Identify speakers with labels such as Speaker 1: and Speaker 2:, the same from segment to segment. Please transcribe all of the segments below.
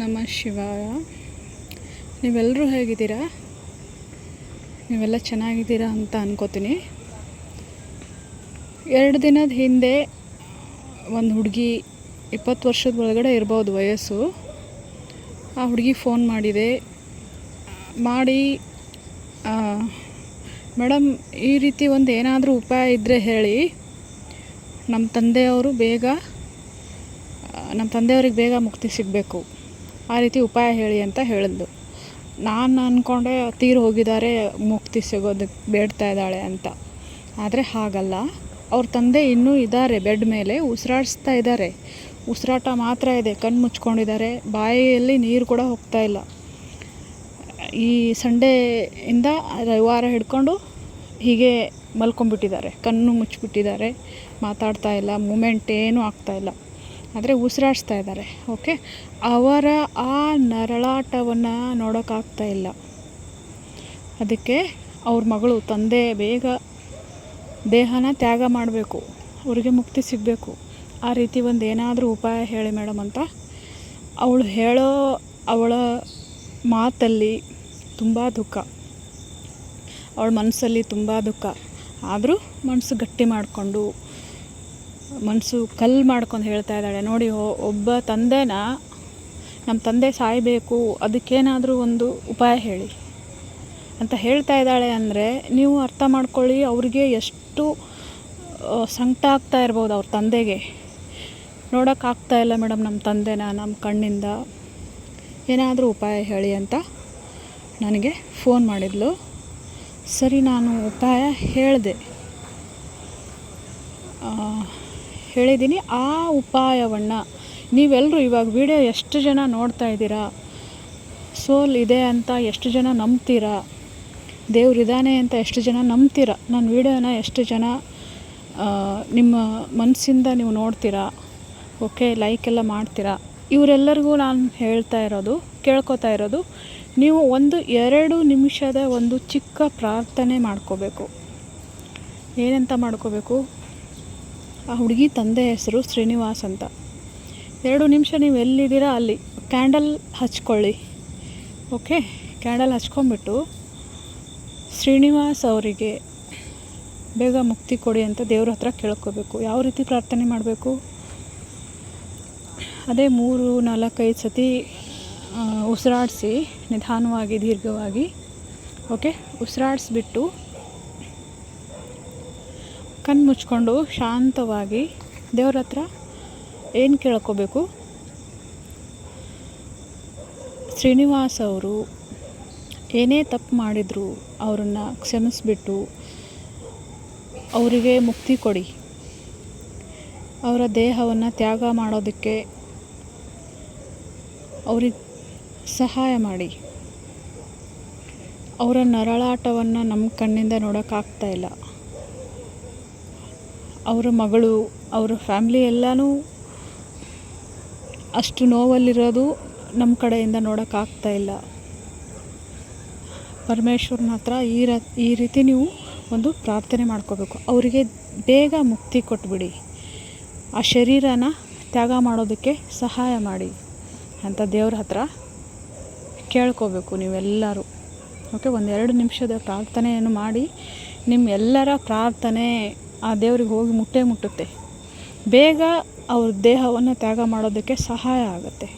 Speaker 1: ನಮಃ ಶಿವಾಯ. ನೀವೆಲ್ಲರೂ ಹೇಗಿದ್ದೀರಾ? ನೀವೆಲ್ಲ ಚೆನ್ನಾಗಿದ್ದೀರಾ ಅಂತ ಅನ್ಕೋತೀನಿ. ಎರಡು ದಿನದ ಹಿಂದೆ ಒಂದು ಹುಡುಗಿ ಇಪ್ಪತ್ತು ವರ್ಷದ ಒಳಗಡೆ ಇರ್ಬೋದು ವಯಸ್ಸು. ಆ ಹುಡುಗಿ ಫೋನ್ ಮಾಡಿದೆ. ಮಾಡಿ ಮೇಡಮ್ ಈ ರೀತಿ ಒಂದು ಏನಾದರೂ ಉಪಾಯ ಇದ್ದರೆ ಹೇಳಿ. ನಮ್ಮ ತಂದೆಯವರು ಬೇಗ ನಮ್ಮ ತಂದೆಯವ್ರಿಗೆ ಬೇಗ ಮುಕ್ತಿ ಸಿಗಬೇಕು. ಆ ರೀತಿ ಉಪಾಯ ಹೇಳಿ ಅಂತ ಹೇಳಿದ್ಲು ನಾನು ಅಂದ್ಕೊಂಡೆ ತೀರು ಹೋಗಿದ್ದಾರೆ ಮುಕ್ತಿ ಸಿಗೋದಕ್ಕೆ ಬೇಡ್ತಾ ಇದ್ದಾಳೆ ಅಂತ. ಆದರೆ ಹಾಗಲ್ಲ. ಅವ್ರ ತಂದೆ ಇನ್ನೂ ಇದ್ದಾರೆ ಬೆಡ್ ಮೇಲೆ ಉಸಿರಾಡಿಸ್ತಾ ಇದ್ದಾರೆ ಉಸಿರಾಟ ಮಾತ್ರ ಇದೆ ಕಣ್ಣು ಮುಚ್ಕೊಂಡಿದ್ದಾರೆ ಬಾಯಿಯಲ್ಲಿ ನೀರು ಕೂಡ ಹೋಗ್ತಾ ಇಲ್ಲ. ಈ ಸಂಡೇಯಿಂದ ರವಿವಾರ ಹಿಡ್ಕೊಂಡು ಹೀಗೆ ಮಲ್ಕೊಂಡ್ಬಿಟ್ಟಿದ್ದಾರೆ, ಕಣ್ಣು ಮುಚ್ಚಿಬಿಟ್ಟಿದ್ದಾರೆ, ಮಾತಾಡ್ತಾ ಇಲ್ಲ, ಮೂಮೆಂಟ್ ಏನೂ ಆಗ್ತಾ ಇಲ್ಲ. ಆದರೆ ಉಸಿರಾಡಿಸ್ತಾ ಇದ್ದಾರೆ ಓಕೆ ಅವರ ಆ ನರಳಾಟವನ್ನು ನೋಡೋಕ್ಕಾಗ್ತಾ ಇಲ್ಲ. ಅದಕ್ಕೆ ಅವ್ರ ಮಗಳು ತಂದೆ ಬೇಗ ದೇಹನ ತ್ಯಾಗ ಮಾಡಬೇಕು, ಅವರಿಗೆ ಮುಕ್ತಿ ಸಿಗಬೇಕು. ಆ ರೀತಿ ಒಂದು ಏನಾದರೂ ಉಪಾಯ ಹೇಳಿ ಮೇಡಮ್ ಅಂತ ಅವಳು ಹೇಳೋ ಅವಳ ಮಾತಲ್ಲಿ ತುಂಬ ದುಃಖ. ಅವಳ ಮನಸ್ಸಲ್ಲಿ ತುಂಬ ದುಃಖ. ಆದರೂ ಮನಸ್ಸು ಗಟ್ಟಿ ಮಾಡಿಕೊಂಡು ಮನಸ್ಸು ಕಲ್ಲು ಮಾಡ್ಕೊಂಡು ಹೇಳ್ತಾ ಇದ್ದಾಳೆ. ನೋಡಿ ಒಬ್ಬ ತಂದೆನ ನಮ್ಮ ತಂದೆ ಸಾಯಬೇಕು, ಅದಕ್ಕೇನಾದರೂ ಒಂದು ಉಪಾಯ ಹೇಳಿ. ಅಂತ ಹೇಳ್ತಾ ಇದ್ದಾಳೆ ಅಂದರೆ, ನೀವು ಅರ್ಥ ಮಾಡ್ಕೊಳ್ಳಿ, ಅವ್ರಿಗೆ ಎಷ್ಟು ಸಂಕಟ ಆಗ್ತಾ ಇರ್ಬೋದು ಅವ್ರ ತಂದೆಗೆ. ನೋಡೋಕ್ಕಾಗ್ತಾ ಇಲ್ಲ ಮೇಡಮ್ ನಮ್ಮ ತಂದೆನ ನಮ್ಮ ಕಣ್ಣಿಂದ. ಏನಾದರೂ ಉಪಾಯ ಹೇಳಿ ಅಂತ ನನಗೆ ಫೋನ್ ಮಾಡಿದ್ಲು. ಸರಿ, ನಾನು ಉಪಾಯ ಹೇಳಿದೆ. ಹೇಳಿದ್ದೀನಿ, ಆ ಉಪಾಯವನ್ನು ನೀವೆಲ್ಲರೂ ಇವಾಗ ವಿಡಿಯೋ ಎಷ್ಟು ಜನ ನೋಡ್ತಾ ಇದ್ದೀರಾ? ಸೋಲ್ ಇದೆ ಅಂತ ಎಷ್ಟು ಜನ ನಂಬ್ತೀರಾ? ದೇವ್ರಿದ್ದಾನೆ ಅಂತ ಎಷ್ಟು ಜನ ನಂಬ್ತೀರಾ? ನನ್ನ ವಿಡಿಯೋನ ಎಷ್ಟು ಜನ ನಿಮ್ಮ ಮನಸ್ಸಿಂದ ನೀವು ನೋಡ್ತೀರಾ? ಓಕೆ ಲೈಕ್ ಎಲ್ಲ ಮಾಡ್ತೀರಾ? ಇವರೆಲ್ಲರಿಗೂ ನಾನು ಹೇಳ್ತಾ ಇರೋದು, ಕೇಳ್ಕೊತಾ ಇರೋದು, ನೀವು ಒಂದು ಎರಡು ನಿಮಿಷದ ಒಂದು ಚಿಕ್ಕ ಪ್ರಾರ್ಥನೆ ಮಾಡ್ಕೋಬೇಕು. ಏನಂತ ಮಾಡ್ಕೋಬೇಕು? ಆ ಹುಡುಗಿ ತಂದೆ ಹೆಸರು ಶ್ರೀನಿವಾಸ್ ಅಂತ. ಎರಡು ನಿಮಿಷ ನೀವು ಎಲ್ಲಿದ್ದೀರಾ ಅಲ್ಲಿ? ಕ್ಯಾಂಡಲ್ ಹಚ್ಕೊಳ್ಳಿ. ಓಕೆ? ಕ್ಯಾಂಡಲ್ ಹಚ್ಕೊಂಬಿಟ್ಟು ಶ್ರೀನಿವಾಸ್ ಅವರಿಗೆ ಬೇಗ ಮುಕ್ತಿ ಕೊಡಿ ಅಂತ ದೇವ್ರ ಹತ್ರ ಕೇಳ್ಕೋಬೇಕು. ಯಾವ ರೀತಿ ಪ್ರಾರ್ಥನೆ ಮಾಡಬೇಕು? ಅದೇ ಮೂರು, ನಾಲ್ಕೈದು ಸತಿ ಉಸಿರಾಡಿಸಿ ನಿಧಾನವಾಗಿ, ದೀರ್ಘವಾಗಿ. ಓಕೆ? ಉಸಿರಾಡಿಸ್ಬಿಟ್ಟು ಕಣ್ಣು ಮುಚ್ಕೊಂಡು ಶಾಂತವಾಗಿ ದೇವ್ರ ಹತ್ರ ಏನು ಕೇಳ್ಕೋಬೇಕು? ಶ್ರೀನಿವಾಸ್ ಅವರು ಏನೇ ತಪ್ಪು ಮಾಡಿದ್ರು ಅವರನ್ನು ಕ್ಷಮಿಸ್ಬಿಟ್ಟು ಅವರಿಗೆ ಮುಕ್ತಿ ಕೊಡಿ. ಅವರ ದೇಹವನ್ನು ತ್ಯಾಗ ಮಾಡೋದಕ್ಕೆ ಅವ್ರಿಗೆ ಸಹಾಯ ಮಾಡಿ. ಅವರ ನರಳಾಟವನ್ನು ನಮ್ಮ ಕಣ್ಣಿಂದ ನೋಡೋಕ್ಕಾಗ್ತಾ ಇಲ್ಲ. ಅವರ ಮಗಳು, ಅವರ ಫ್ಯಾಮ್ಲಿ ಎಲ್ಲನೂ ಅಷ್ಟು ನೋವಲ್ಲಿರೋದು ನಮ್ಮ ಕಡೆಯಿಂದ ನೋಡೋಕ್ಕಾಗ್ತಾ ಇಲ್ಲ. ಪರಮೇಶ್ವರನ ಹತ್ರ ಈ ರ, ಈ ರೀತಿ ನೀವು ಒಂದು ಪ್ರಾರ್ಥನೆ ಮಾಡ್ಕೋಬೇಕು. ಅವರಿಗೆ ಬೇಗ ಮುಕ್ತಿ ಕೊಟ್ಬಿಡಿ. ಆ ಶರೀರನ ತ್ಯಾಗ ಮಾಡೋದಕ್ಕೆ ಸಹಾಯ ಮಾಡಿ ಅಂತ ದೇವ್ರ ಹತ್ರ ಕೇಳ್ಕೋಬೇಕು ನೀವೆಲ್ಲರೂ. ಓಕೆ ಒಂದೆರಡು ನಿಮಿಷದ ಪ್ರಾರ್ಥನೆಯನ್ನು ಮಾಡಿ, ನಿಮ್ಮೆಲ್ಲರ ಪ್ರಾರ್ಥನೆ ಆ ದೇವ್ರಿಗೆ ಹೋಗಿ ಮುಟ್ಟೇ ಮುಟ್ಟುತ್ತೆ. ಬೇಗ ಅವ್ರ ದೇಹವನ್ನು ತ್ಯಾಗ ಮಾಡೋದಕ್ಕೆ ಸಹಾಯ ಆಗುತ್ತೆ.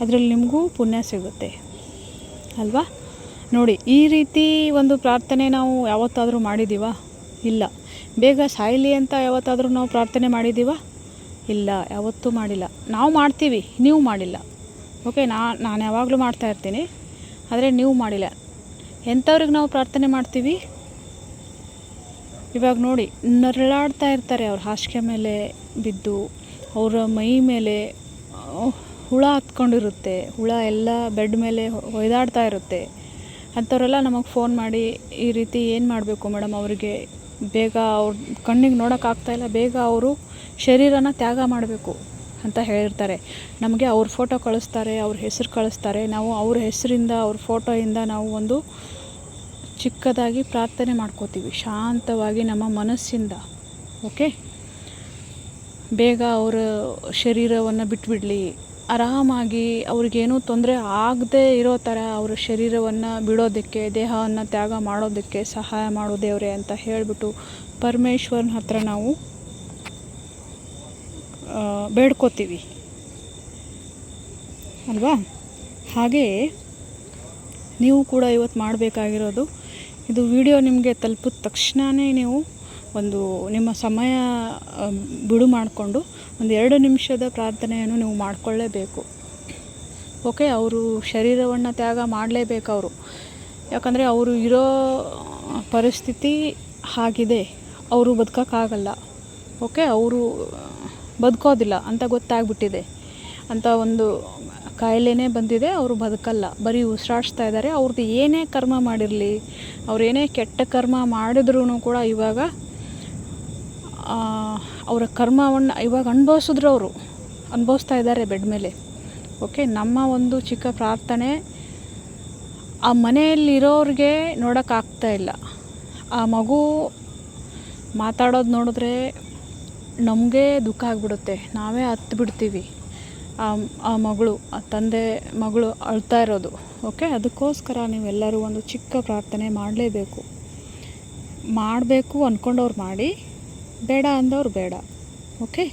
Speaker 1: ಅದರಲ್ಲಿ ನಿಮಗೂ ಪುಣ್ಯ ಸಿಗುತ್ತೆ. ಅಲ್ವಾ? ನೋಡಿ, ಈ ರೀತಿ ಒಂದು ಪ್ರಾರ್ಥನೆ ನಾವು ಯಾವತ್ತಾದರೂ ಮಾಡಿದ್ದೀವ ಇಲ್ಲ. ಬೇಗ ಸಾಯಲಿ ಅಂತ ಯಾವತ್ತಾದರೂ ನಾವು ಪ್ರಾರ್ಥನೆ ಮಾಡಿದ್ದೀವ ಇಲ್ಲ. ಯಾವತ್ತೂ ಮಾಡಿಲ್ಲ. ನಾವು ಮಾಡ್ತೀವಿ, ನೀವು ಮಾಡಿಲ್ಲ. ಓಕೆ, ನಾ, ನಾನು ಯಾವಾಗಲೂ ಮಾಡ್ತಾ ಇರ್ತೀನಿ, ಆದರೆ ನೀವು ಮಾಡಿಲ್ಲ. ಎಂಥವ್ರಿಗೆ ನಾವು ಪ್ರಾರ್ಥನೆ ಮಾಡ್ತೀವಿ? ಇವಾಗ ನೋಡಿ, ನರಳಾಡ್ತಾ ಇರ್ತಾರೆ ಅವ್ರ. ಹಾಸಿಗೆ ಮೇಲೆ ಬಿದ್ದು ಅವರ ಮೈ ಮೇಲೆ ಹುಳ ಹತ್ಕೊಂಡಿರುತ್ತೆ. ಹುಳ ಎಲ್ಲ ಬೆಡ್ ಮೇಲೆ ಒಯ್ದಾಡ್ತಾ ಇರುತ್ತೆ. ಅಂಥವರೆಲ್ಲ ನಮಗೆ ಫೋನ್ ಮಾಡಿ, ಈ ರೀತಿ ಏನು ಮಾಡಬೇಕು ಮೇಡಮ್ ಅವರಿಗೆ? ಬೇಗ ಅವ್ರ ಕಣ್ಣಿಗೆ ನೋಡೋಕ್ಕಾಗ್ತಾ ಇಲ್ಲ. ಬೇಗ ಅವರು ಶರೀರನ ತ್ಯಾಗ ಮಾಡಬೇಕು ಅಂತ ಹೇಳಿರ್ತಾರೆ. ನಮಗೆ ಅವ್ರ ಫೋಟೋ ಕಳಿಸ್ತಾರೆ, ಅವ್ರ ಹೆಸರು ಕಳಿಸ್ತಾರೆ. ನಾವು ಅವ್ರ ಹೆಸರಿಂದ, ಅವ್ರ ಫೋಟೋಯಿಂದ ನಾವು ಒಂದು ಚಿಕ್ಕದಾಗಿ ಪ್ರಾರ್ಥನೆ ಮಾಡ್ಕೋತೀವಿ, ಶಾಂತವಾಗಿ ನಮ್ಮ ಮನಸ್ಸಿಂದ ಓಕೆ ಬೇಗ ಅವರ ಶರೀರವನ್ನು ಬಿಟ್ಬಿಡಲಿ, ಆರಾಮಾಗಿ ಅವ್ರಿಗೇನೂ ತೊಂದರೆ ಆಗದೇ ಇರೋ ಥರ ಅವರ ಶರೀರವನ್ನು ಬಿಡೋದಕ್ಕೆ, ದೇಹವನ್ನು ತ್ಯಾಗ ಮಾಡೋದಕ್ಕೆ ಸಹಾಯ ಮಾಡೋ ದೇವರೇ ಅಂತ ಹೇಳಿಬಿಟ್ಟು ಪರಮೇಶ್ವರನ ಹತ್ರ ನಾವು ಬೇಡ್ಕೋತೀವಿ. ಅಲ್ವಾ? ಹಾಗೆಯೇ ನೀವು ಕೂಡ ಇವತ್ತು ಮಾಡಬೇಕಾಗಿರೋದು ಇದು ವಿಡಿಯೋ ನಿಮಗೆ ತಲುಪಿದ ತಕ್ಷಣವೇ ನೀವು ಒಂದು ನಿಮ್ಮ ಸಮಯ ಬಿಡು ಮಾಡಿಕೊಂಡು ಒಂದು ಎರಡು ನಿಮಿಷದ ಪ್ರಾರ್ಥನೆಯನ್ನು ನೀವು ಮಾಡಿಕೊಳ್ಳೇಬೇಕು. ಓಕೆ, ಅವರು ಶರೀರವನ್ನು ತ್ಯಾಗ ಮಾಡಲೇಬೇಕು ಅವರು. ಯಾಕಂದರೆ ಅವರು ಇರೋ ಪರಿಸ್ಥಿತಿ ಆಗಿದೆ ಅವರು ಬದುಕೋಕ್ಕಾಗಲ್ಲ. ಓಕೆ, ಅವರು ಬದುಕೋದಿಲ್ಲ ಅಂತ ಗೊತ್ತಾಗ್ಬಿಟ್ಟಿದೆ. ಅಂತ ಒಂದು ಕಾಯಿಲೆನೇ ಬಂದಿದೆ, ಅವರು ಬದುಕಲ್ಲ. ಬರೀ ಉಸಿರಾಡಿಸ್ತಾ ಇದ್ದಾರೆ ಅವ್ರದ್ದು ಏನೇ ಕರ್ಮ ಮಾಡಿರಲಿ, ಅವ್ರು ಏನೇ ಕೆಟ್ಟ ಕರ್ಮ ಮಾಡಿದ್ರೂ ಕೂಡ ಇವಾಗ ಅವರ ಕರ್ಮವನ್ನು ಇವಾಗ ಅನುಭವಿಸಿದ್ರು ಅವರು. ಅನುಭವಿಸ್ತಾ ಇದ್ದಾರೆ ಬೆಡ್ ಮೇಲೆ. ಓಕೆ, ನಮ್ಮ ಒಂದು ಚಿಕ್ಕ ಪ್ರಾರ್ಥನೆ, ಆ ಮನೆಯಲ್ಲಿರೋರಿಗೆ ನೋಡೋಕ್ಕಾಗ್ತಾ ಇಲ್ಲ. ಆ ಮಗು ಮಾತಾಡೋದು ನೋಡಿದ್ರೆ ನಮಗೆ ದುಃಖ ಆಗಿಬಿಡುತ್ತೆ. ನಾವೇ ಹತ್ತು ಬಿಡ್ತೀವಿ ಆ ಮಗಳು, ಆ ತಂದೆ ಮಗಳು ಅಳ್ತಾ ಇರೋದು. ಓಕೆ ಅದಕ್ಕೋಸ್ಕರ ನೀವೆಲ್ಲರೂ ಒಂದು ಚಿಕ್ಕ ಪ್ರಾರ್ಥನೆ ಮಾಡಲೇಬೇಕು. ಮಾಡಬೇಕು ಅಂದ್ಕೊಂಡವ್ರು ಮಾಡಿ, ಬೇಡ ಅಂದವ್ರು ಬೇಡ. ಓಕೆ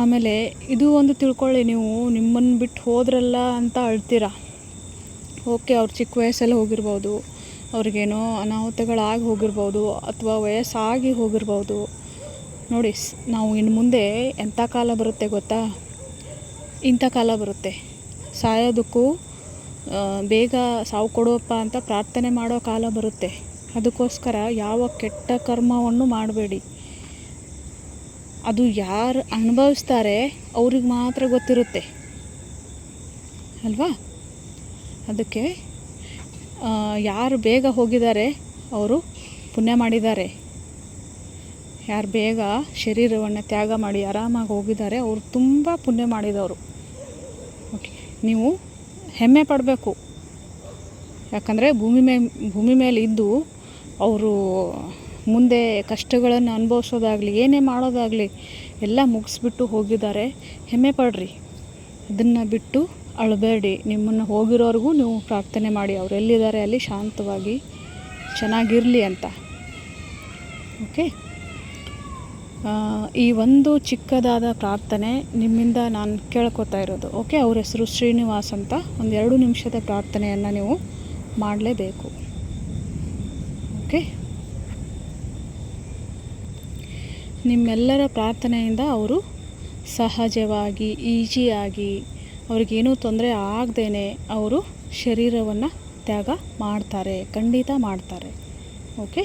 Speaker 1: ಆಮೇಲೆ ಇದು ಒಂದು ತಿಳ್ಕೊಳ್ಳಿ, ನೀವು ನಿಮ್ಮನ್ನು ಬಿಟ್ಟು ಹೋದ್ರಲ್ಲ ಅಂತ ಅಳ್ತೀರಾ? ಓಕೆ ಅವ್ರು ಚಿಕ್ಕ ವಯಸ್ಸಲ್ಲಿ ಹೋಗಿರ್ಬೋದು, ಅವ್ರಿಗೇನೋ ಅನಾಹುತಗಳಾಗಿ ಹೋಗಿರ್ಬೋದು, ಅಥವಾ ವಯಸ್ಸಾಗಿ ಹೋಗಿರ್ಬೋದು. ನೋಡಿ, ನಾವು ಇನ್ನು ಮುಂದೆ ಎಂಥ ಕಾಲ ಬರುತ್ತೆ ಗೊತ್ತಾ? ಇಂಥ ಕಾಲ ಬರುತ್ತೆ. ಸಾಯೋದಕ್ಕೂ ಬೇಗ ಸಾವು ಕೊಡುವಪ್ಪ ಅಂತ ಪ್ರಾರ್ಥನೆ ಮಾಡೋ ಕಾಲ ಬರುತ್ತೆ. ಅದಕ್ಕೋಸ್ಕರ ಯಾವ ಕೆಟ್ಟ ಕರ್ಮವನ್ನು ಮಾಡಬೇಡಿ. ಅದು ಯಾರು ಅನುಭವಿಸ್ತಾರೆ ಅವ್ರಿಗೆ ಮಾತ್ರ ಗೊತ್ತಿರುತ್ತೆ. ಅಲ್ವಾ? ಅದಕ್ಕೆ ಯಾರು ಬೇಗ ಹೋಗಿದ್ದಾರೆ, ಅವರು ಪುಣ್ಯ ಮಾಡಿದ್ದಾರೆ. ಯಾರು ಬೇಗ ಶರೀರವನ್ನು ತ್ಯಾಗ ಮಾಡಿ ಆರಾಮಾಗಿ ಹೋಗಿದ್ದಾರೆ, ಅವರು ತುಂಬ ಪುಣ್ಯ ಮಾಡಿದವರು. ಓಕೆ ನೀವು ಹೆಮ್ಮೆ ಪಡಬೇಕು. ಯಾಕಂದರೆ ಭೂಮಿ ಮೇ, ಭೂಮಿ ಮೇಲೆ ಇದ್ದು ಅವರು ಮುಂದೆ ಕಷ್ಟಗಳನ್ನು ಅನುಭವಿಸೋದಾಗಲಿ, ಏನೇ ಮಾಡೋದಾಗಲಿ ಎಲ್ಲ ಮುಗಿಸ್ಬಿಟ್ಟು ಹೋಗಿದ್ದಾರೆ. ಹೆಮ್ಮೆ ಪಡ್ರಿ. ಅದನ್ನು ಬಿಟ್ಟು ಅಳಬೇಡಿ. ನಿಮ್ಮನ್ನು ಹೋಗಿರೋರಿಗೂ ನೀವು ಪ್ರಾರ್ಥನೆ ಮಾಡಿ. ಅವ್ರು ಎಲ್ಲಿದ್ದಾರೆ ಅಲ್ಲಿ ಶಾಂತವಾಗಿ ಚೆನ್ನಾಗಿರಲಿ ಅಂತ. ಓಕೆ ಈ ಒಂದು ಚಿಕ್ಕದಾದ ಪ್ರಾರ್ಥನೆ ನಿಮ್ಮಿಂದ ನಾನು ಕೇಳ್ಕೊತಾ ಇರೋದು. ಓಕೆ ಅವ್ರ ಹೆಸರು ಶ್ರೀನಿವಾಸ್ ಅಂತ ಒಂದು ಎರಡು ನಿಮಿಷದ ಪ್ರಾರ್ಥನೆಯನ್ನು ನೀವು ಮಾಡಲೇಬೇಕು. ಓಕೆ ನಿಮ್ಮೆಲ್ಲರ ಪ್ರಾರ್ಥನೆಯಿಂದ ಅವರು ಸಹಜವಾಗಿ, ಈಜಿಯಾಗಿ, ಅವ್ರಿಗೇನೂ ತೊಂದರೆ ಆಗದೇನೆ ಅವರು ಶರೀರವನ್ನು ತ್ಯಾಗ ಮಾಡ್ತಾರೆ, ಖಂಡಿತ ಮಾಡ್ತಾರೆ. ಓಕೆ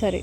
Speaker 1: ಸರಿ.